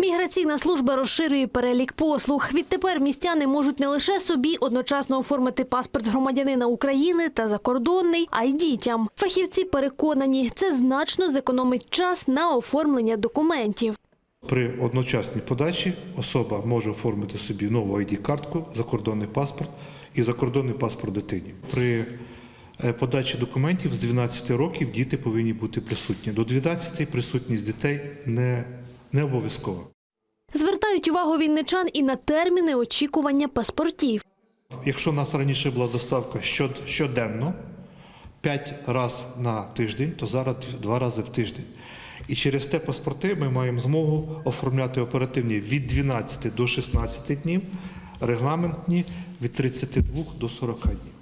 Міграційна служба розширює перелік послуг. Відтепер містяни можуть не лише собі одночасно оформити паспорт громадянина України та закордонний, а й дітям. Фахівці переконані, це значно зекономить час на оформлення документів. При одночасній подачі особа може оформити собі нову ID-картку, закордонний паспорт і закордонний паспорт дитині. При е, подачі документів з 12 років діти повинні бути присутні. До 12 присутність дітей не, не обов'язкова. Звертають увагу вінничан і на терміни очікування паспортів. Якщо у нас раніше була доставка щод- щоденно, 5 разів на тиждень, то зараз 2 рази в тиждень. І через те паспорти ми маємо змогу оформляти оперативні від 12 до 16 днів, регламентні від 32 до 40 днів.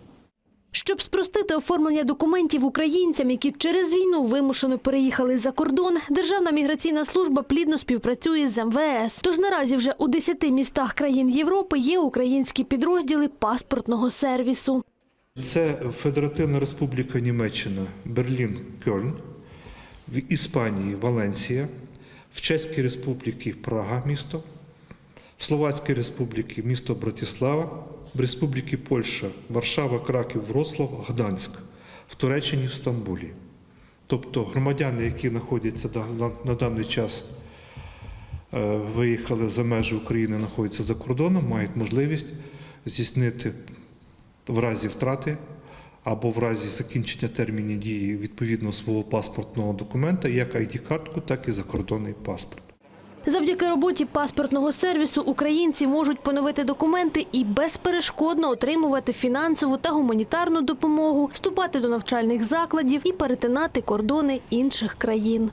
Щоб спростити оформлення документів українцям, які через війну вимушено переїхали за кордон, Державна міграційна служба плідно співпрацює з МВС. Тож наразі вже у 10 містах країн Європи є українські підрозділи паспортного сервісу. Це Федеративна Республіка Німеччина, Берлін, Кьольн, в Іспанії Валенсія, в Чеській Республіці Прага місто, в Словацькій Республіці місто Братислава, в Республіці Польща, Варшава, Краків, Вроцлав, Гданськ, в Туреччині, в Стамбулі. Тобто громадяни, які знаходяться на, даний час, е, виїхали за межі України, знаходяться за кордоном, мають можливість здійснити в разі втрати або в разі закінчення термінів дії відповідно свого паспортного документа, як ID-картку, так і закордонний паспорт. Завдяки роботі паспортного сервісу українці можуть поновити документи і безперешкодно отримувати фінансову та гуманітарну допомогу, вступати до навчальних закладів і перетинати кордони інших країн.